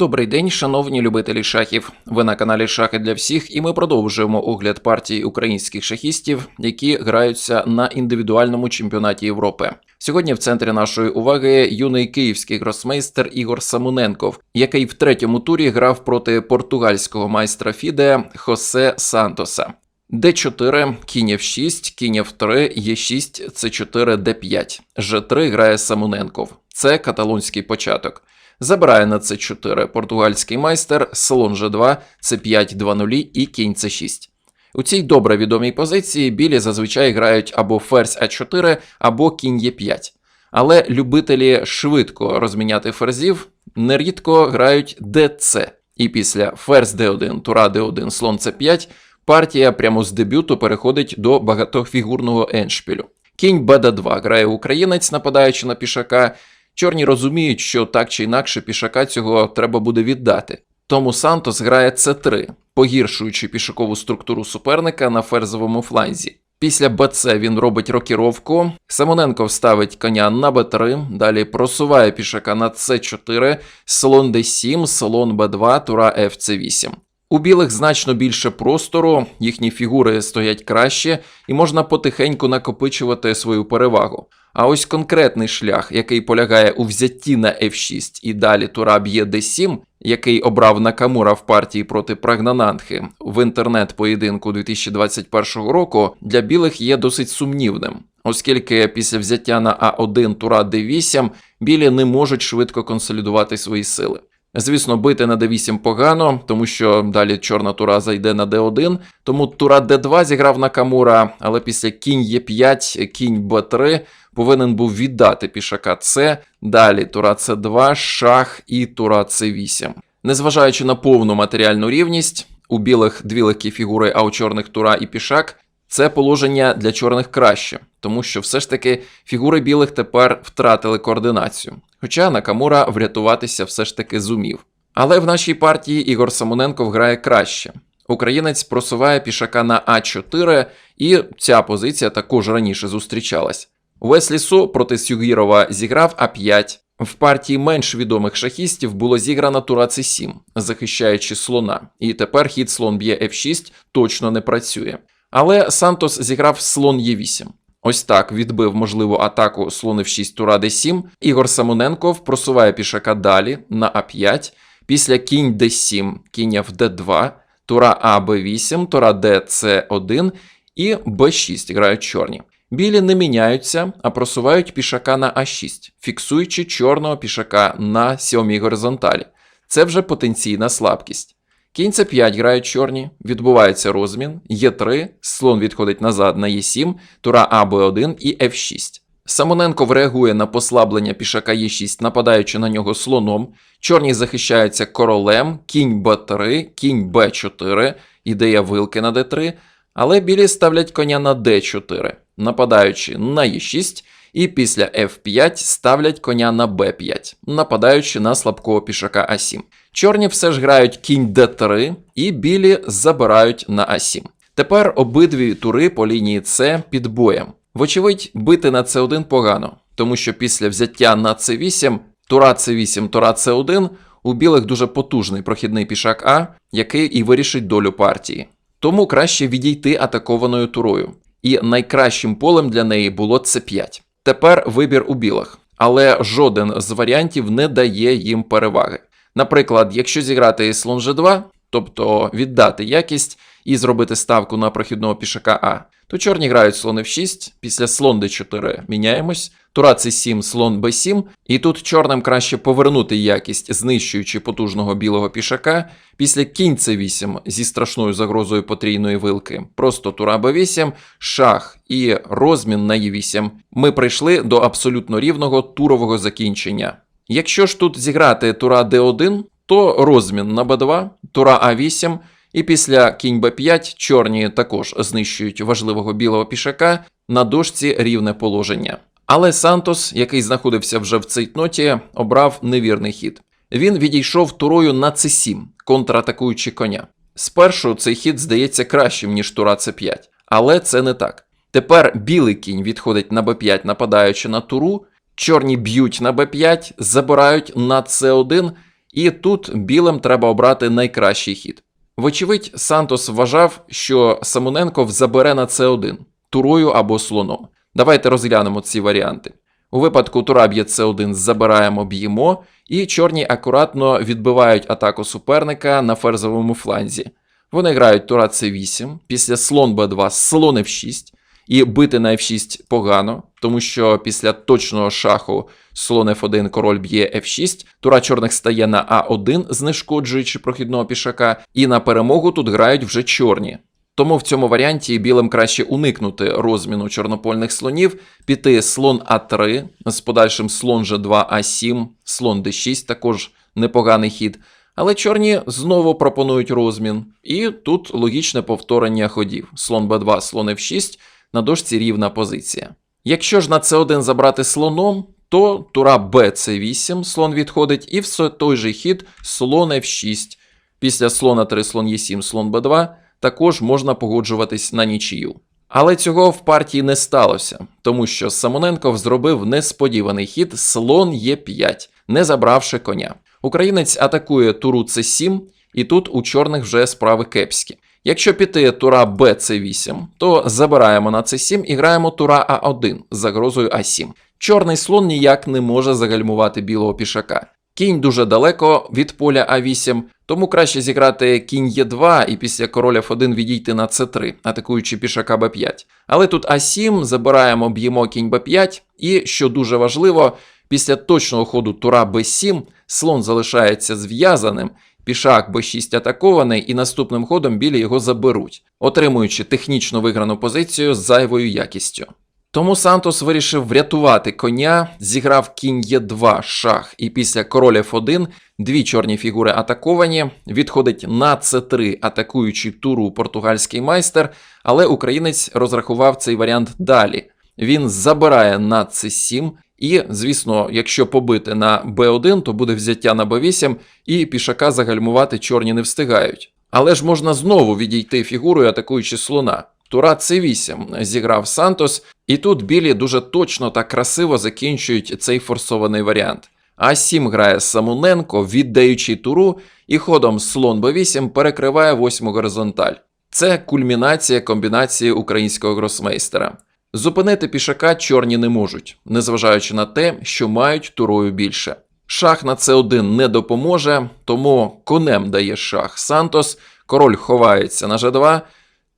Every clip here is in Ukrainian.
Добрий день, шановні любителі шахів. Ви на каналі Шахи для всіх, і ми продовжуємо огляд партій українських шахістів, які граються на індивідуальному чемпіонаті Європи. Сьогодні в центрі нашої уваги юний київський гросмейстер Ігор Самуненков, який в третьому турі грав проти португальського майстра Фіде Хосе Сантоса. Д4, кінь F6, кінь F3, Е6, С4, Д5. Ж3 грає Самуненков. Це каталонський початок. Забирає на С4 португальський майстер, слон Ж2, С5, 2-0 і кінь С6. У цій добре відомій позиції білі зазвичай грають або ферзь А4, або кінь Е5. Але любителі швидко розміняти ферзів нерідко грають ДЦ. І після ферзь Д1, тура Д1, слон С5 партія прямо з дебюту переходить до багатофігурного еншпілю. Кінь БД2 грає українець, нападаючи на пішака. Чорні розуміють, що так чи інакше пішака цього треба буде віддати. Тому Сантос грає С3, погіршуючи пішакову структуру суперника на ферзовому фланзі. Після БЦ він робить рокіровку. Самоненко ставить коня на Б3, далі просуває пішака на С4, слон Д7, слон Б2, тура ФЦ8. У білих значно більше простору, їхні фігури стоять краще, і можна потихеньку накопичувати свою перевагу. А ось конкретний шлях, який полягає у взятті на F6 і далі тура б'є D7, який обрав Накамура в партії проти Прагнананхи в інтернет-поєдинку 2021 року, для білих є досить сумнівним, оскільки після взяття на А1 тура D8 білі не можуть швидко консолідувати свої сили. Звісно, бити на d8 погано, тому що далі чорна тура зайде на d1, тому тура d2 зіграв Накамура, але після кінь Е5, кінь Б3 повинен був віддати пішака С, далі тура С2, шах і тура С8. Незважаючи на повну матеріальну рівність, у білих дві легкі фігури, а у чорних тура і пішак, це положення для чорних краще, тому що все ж таки фігури білих тепер втратили координацію. Хоча Накамура врятуватися все ж таки зумів. Але в нашій партії Ігор Самоненков грає краще. Українець просуває пішака на А4, і ця позиція також раніше зустрічалась. Веслі Со проти Сюгірова зіграв А5. В партії менш відомих шахістів було зіграно тура С7, захищаючи слона, і тепер хід слон б'є F6 точно не працює. Але Сантос зіграв слон Е8. Ось так відбив можливу атаку слон F6 тура D7. Ігор Самоненков просуває пішака далі на А5. Після кінь D7, кінь в D2, тура А Б8, тура Д С1 і Б6 грають чорні. Білі не міняються, а просувають пішака на А6, фіксуючи чорного пішака на сьомій горизонталі. Це вже потенційна слабкість. Кінь c 5 грають чорні, відбувається розмін, Е3, слон відходить назад на Е7, тура А Б1 і F6. Самоненков реагує на послаблення пішака Е6, нападаючи на нього слоном. Чорні захищаються королем, кінь Б3, кінь Б4, ідея вилки на Д3, але білі ставлять коня на Д4, нападаючи на Е6, і після F5 ставлять коня на B5, нападаючи на слабкого пішака А7. Чорні все ж грають кінь d3 і білі забирають на А7. Тепер обидві тури по лінії С під боєм. Вочевидь, бити на С1 погано, тому що після взяття на С8, тура С8, тура С1 у білих дуже потужний прохідний пішак А, який і вирішить долю партії. Тому краще відійти атакованою турою. І найкращим полем для неї було С5. Тепер вибір у білих, але жоден з варіантів не дає їм переваги. Наприклад, якщо зіграти слон G2, тобто віддати якість і зробити ставку на прохідного пішака А, то чорні грають слон F6, після слон D4 міняємось, тура C7, слон B7, і тут чорним краще повернути якість, знищуючи потужного білого пішака, після кінь C8 зі страшною загрозою потрійної вилки, просто тура B8, шах і розмін на E8. Ми прийшли до абсолютно рівного турового закінчення. Якщо ж тут зіграти тура d1, то розмін на b2, тура а8, і після кінь b5 чорні також знищують важливого білого пішака на дошці рівне положення. Але Сантос, який знаходився вже в цейтноті, обрав невірний хід. Він відійшов турою на c7, контратакуючи коня. Спершу цей хід здається кращим, ніж тура c5, але це не так. Тепер білий кінь відходить на b5, нападаючи на туру, Чорні б'ють на b5, забирають на c1, і тут білим треба обрати найкращий хід. Вочевидь, Сантос вважав, що Самоненков забере на С1 турою або слоном. Давайте розглянемо ці варіанти. У випадку тура б'є С1 забираємо, б'ємо, і чорні акуратно відбивають атаку суперника на ферзовому фланзі. Вони грають тура С8, після слон Б2, слон F6, і бити на F6 погано, тому що після точного шаху слон F1 король б'є F6, тура чорних стає на А1, знешкоджуючи прохідного пішака, і на перемогу тут грають вже чорні. Тому в цьому варіанті білим краще уникнути розміну чорнопольних слонів, піти слон А3 з подальшим слон G2 А7, слон D6 також непоганий хід. Але чорні знову пропонують розмін, і тут логічне повторення ходів: слон Б2, слон F6, на дошці рівна позиція. Якщо ж на С1 забрати слоном, то тура Б це 8 слон відходить, і все той же хід слон F6. Після слона 3, слон Е7, слон Б2 також можна погоджуватись на нічию. Але цього в партії не сталося, тому що Самоненков зробив несподіваний хід слон Е5, не забравши коня. Українець атакує туру С7, і тут у чорних вже справи кепські. Якщо піти тура Б С8, то забираємо на С7 і граємо тура А1 з загрозою А7. Чорний слон ніяк не може загальмувати білого пішака. Кінь дуже далеко від поля А8, тому краще зіграти кінь Е2 і після короля F1 відійти на С3, атакуючи пішака Б5. Але тут А7 забираємо, б'ємо кінь Б5, і, що дуже важливо, після точного ходу тура Б7 слон залишається зв'язаним, пішак Б6 атакований, і наступним ходом білі його заберуть, отримуючи технічно виграну позицію з зайвою якістю. Тому Сантос вирішив врятувати коня, зіграв кінь Е2 шах, і після король F1 дві чорні фігури атаковані, відходить на С3, атакуючи туру португальський майстер, але українець розрахував цей варіант далі. Він забирає на С7, і, звісно, якщо побити на Б1, то буде взяття на Б8, і пішака загальмувати чорні не встигають. Але ж можна знову відійти фігурою, атакуючи слона. Тура С8 зіграв Сантос, і тут білі дуже точно та красиво закінчують цей форсований варіант. А7 грає Самоненко, віддаючи туру, і ходом слон Б8 перекриває восьму горизонталь. Це кульмінація комбінації українського гросмейстера. Зупинити пішака чорні не можуть, незважаючи на те, що мають турою більше. Шах на С1 не допоможе, тому конем дає шах Сантос, король ховається на Ж2,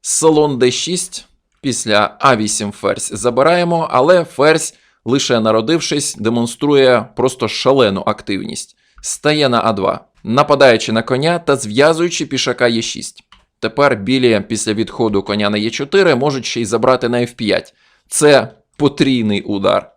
слон Д6, після А8 ферзь забираємо, але ферзь, лише народившись, демонструє просто шалену активність. Стає на А2, нападаючи на коня та зв'язуючи пішака Е6. Тепер білі після відходу коня на Е4 можуть ще й забрати на F5. Це потрійний удар.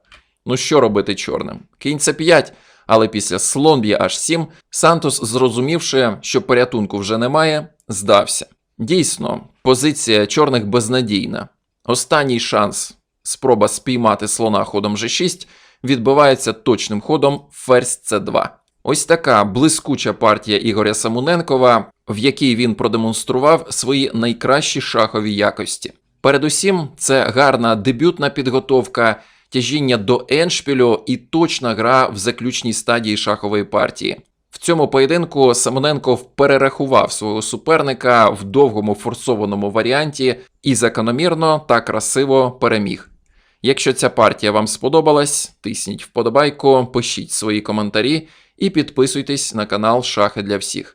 Ну що робити чорним? Кінь С5, але після слон б'є H7, Сантос, зрозумівши, що порятунку вже немає, здався. Дійсно, позиція чорних безнадійна. Останній шанс, спроба спіймати слона ходом G6, відбивається точним ходом ферзь С2. Ось така блискуча партія Ігоря Самуненкова, в якій він продемонстрував свої найкращі шахові якості. Передусім, це гарна дебютна підготовка, тяжіння до еншпілю і точна гра в заключній стадії шахової партії. В цьому поєдинку Самоненков перерахував свого суперника в довгому форсованому варіанті і закономірно та красиво переміг. Якщо ця партія вам сподобалась, тисніть вподобайку, пишіть свої коментарі і підписуйтесь на канал Шахи для всіх.